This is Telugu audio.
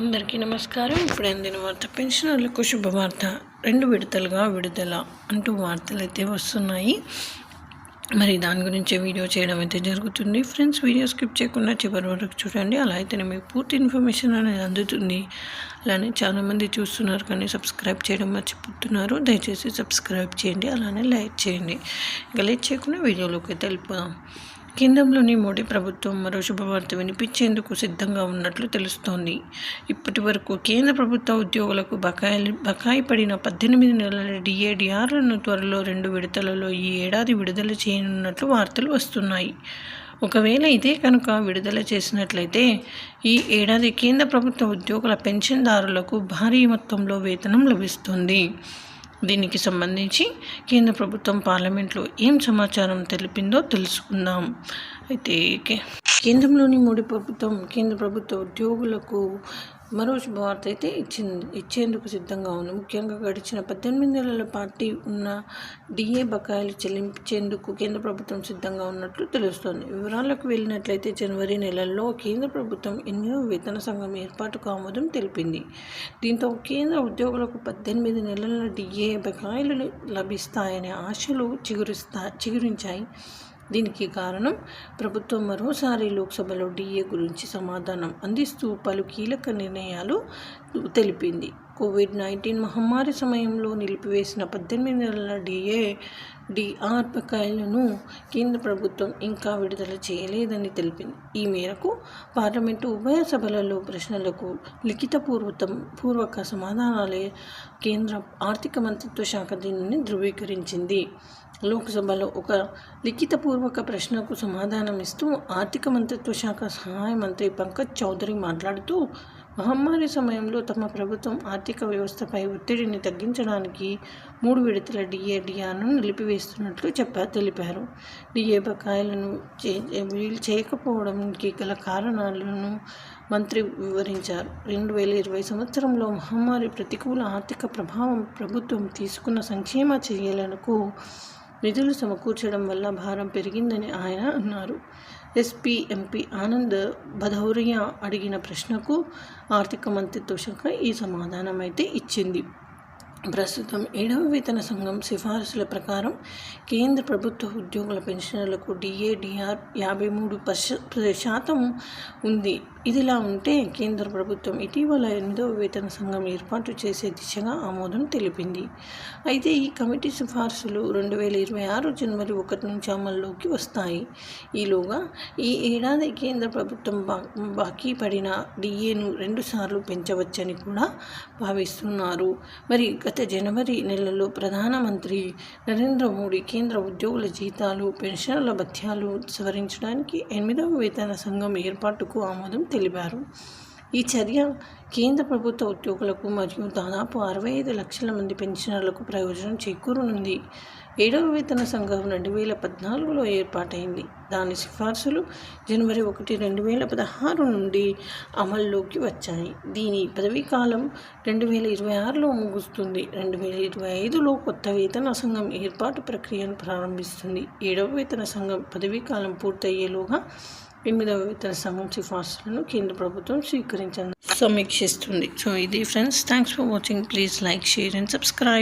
అందరికీ నమస్కారం. ఇప్పుడు అందిన వార్త పెన్షనర్లకు శుభవార్త. రెండు విడతలుగా విడుదల అంటూ వార్తలు అయితే వస్తున్నాయి. మరి దాని గురించి వీడియో చేయడం అయితే జరుగుతుంది. ఫ్రెండ్స్ వీడియో స్కిప్ చేయకుండా చివరి వరకు చూడండి. అలా అయితేనే మీకు పూర్తి ఇన్ఫర్మేషన్ అనేది అందుతుంది. అలానే చాలామంది చూస్తున్నారు కానీ సబ్స్క్రైబ్ చేయడం మర్చిపోతున్నారు. దయచేసి సబ్స్క్రైబ్ చేయండి. అలానే లైక్ చేయండి. ఇంకా లైక్ చేయకుండా వీడియోలోకి అయితే వెళ్ళిపోదాం. కేంద్రంలోని మోడీ ప్రభుత్వం మరో శుభవార్త వినిపించేందుకు సిద్ధంగా ఉన్నట్లు తెలుస్తోంది. ఇప్పటి వరకు కేంద్ర ప్రభుత్వ ఉద్యోగులకు బకాయిలు బకాయి పడిన పద్దెనిమిది నెలల డిఏడిఆర్లను త్వరలో రెండు విడతలలో ఈ ఏడాది విడుదల చేయనున్నట్లు వార్తలు వస్తున్నాయి. ఒకవేళ ఇదే కనుక విడుదల చేసినట్లయితే ఈ ఏడాది కేంద్ర ప్రభుత్వ ఉద్యోగుల పెన్షన్దారులకు భారీ మొత్తంలో వేతనం లభిస్తుంది. దీనికి సంబంధించి కేంద్ర ప్రభుత్వం పార్లమెంట్లో ఏం సమాచారం తెలిపిందో తెలుసుకుందాం. అయితే కేంద్రంలోని మోడీ ప్రభుత్వం కేంద్ర ప్రభుత్వ ఉద్యోగులకు మరో శుభవార్త అయితే ఇచ్చింది. ఇచ్చేందుకు సిద్ధంగా ఉంది. ముఖ్యంగా గడిచిన పద్దెనిమిది నెలల పార్టీ ఉన్న డిఏ బకాయిలు చెల్లించేందుకు కేంద్ర ప్రభుత్వం సిద్ధంగా ఉన్నట్లు తెలుస్తోంది. వివరాలకు వెళ్ళినట్లయితే జనవరి నెలల్లో కేంద్ర ప్రభుత్వం ఎన్నో వేతన సంఘం ఏర్పాటుకు ఆమోదం తెలిపింది. దీంతో కేంద్ర ఉద్యోగులకు పద్దెనిమిది నెలల డిఏ బకాయిలు లభిస్తాయనే ఆశలు చిగురిస్తా చిగురించాయి. దీనికి కారణం ప్రభుత్వం మరోసారి లోక్సభలో డిఏ గురించి సమాధానం అందిస్తూ పలు కీలక నిర్ణయాలు తెలిపింది. కోవిడ్ నైన్టీన్ మహమ్మారి సమయంలో నిలిపివేసిన పద్దెనిమిది నెలల డిఏ డిఆర్ బకాయిలను కేంద్ర ప్రభుత్వం ఇంకా విడుదల చేయలేదని తెలిపింది. ఈ మేరకు పార్లమెంటు ఉభయ సభలలో ప్రశ్నలకు లిఖితపూర్వకం పూర్వక సమాధానాలే కేంద్ర ఆర్థిక మంత్రిత్వ శాఖ దీనిని ధృవీకరించింది. లోక్సభలో ఒక లిఖితపూర్వక ప్రశ్నకు సమాధానం ఇస్తూ ఆర్థిక మంత్రిత్వ శాఖ సహాయ మంత్రి పంకజ్ చౌదరి మాట్లాడుతూ మహమ్మారి సమయంలో తమ ప్రభుత్వం ఆర్థిక వ్యవస్థపై ఒత్తిడిని తగ్గించడానికి మూడు విడతల డిఏడిఆర్ను నిలిపివేస్తున్నట్లు చెప్పారు తెలిపారు. డిఏ బకాయిలను వీలు చేయకపోవడానికి గల కారణాలను మంత్రి వివరించారు. రెండు వేల ఇరవై సంవత్సరంలో మహమ్మారి ప్రతికూల ఆర్థిక ప్రభావం ప్రభుత్వం తీసుకున్న సంక్షేమ చర్యలకు నిధులు సమకూర్చడం వల్ల భారం పెరిగిందని ఆయన అన్నారు. ఎస్పీ ఎంపీ ఆనంద్ భదౌరియా అడిగిన ప్రశ్నకు ఆర్థిక మంత్రిత్వ శాఖ ఈ సమాధానం అయితే ఇచ్చింది. ప్రస్తుతం ఏడవ వేతన సంఘం సిఫారసుల ప్రకారం కేంద్ర ప్రభుత్వ ఉద్యోగుల పెన్షన్లకు డిఏడిఆర్ యాభై మూడు శాతం ఉంది. ఇదిలా ఉంటే కేంద్ర ప్రభుత్వం ఇటీవల ఎనిమిదవ వేతన సంఘం ఏర్పాటు చేసే దిశగా ఆమోదం తెలిపింది. అయితే ఈ కమిటీ సిఫార్సులు రెండు వేల ఇరవై ఆరు జనవరి ఒకటి నుంచి అమల్లోకి వస్తాయి. ఈలోగా ఈ ఏడాది కేంద్ర ప్రభుత్వం బాకీ పడిన డిఏను రెండుసార్లు పెంచవచ్చని కూడా భావిస్తున్నారు. మరి గత జనవరి నెలలో ప్రధానమంత్రి నరేంద్ర మోడీ కేంద్ర ఉద్యోగుల జీతాలు పెన్షన్ల భత్యాలు సవరించడానికి ఎనిమిదవ వేతన సంఘం ఏర్పాటుకు ఆమోదం తెలిపారు. ఈ చర్య కేంద్ర ప్రభుత్వ ఉద్యోగులకు మరియు దాదాపు అరవై ఐదు లక్షల మంది పెన్షనర్లకు ప్రయోజనం చేకూరనుంది. ఏడవ వేతన సంఘం రెండు వేల పద్నాలుగులో ఏర్పాటైంది. దాని సిఫార్సులు జనవరి ఒకటి రెండు వేల పదహారు నుండి అమల్లోకి వచ్చాయి. దీని పదవీకాలం రెండు వేల ఇరవై ఆరులో ముగుస్తుంది. రెండు వేల ఇరవై ఐదులో కొత్త వేతన సంఘం ఏర్పాటు ప్రక్రియను ప్రారంభిస్తుంది. ఏడవ వేతన సంఘం పదవీకాలం పూర్తయ్యేలోగా ఎనిమిదవ వేతన సంఘం సిఫార్సులను కేంద్ర ప్రభుత్వం స్వీకరించింది. సమీక్షిస్తుంది. సో ఇది friends thanks for watching. Please like share and subscribe.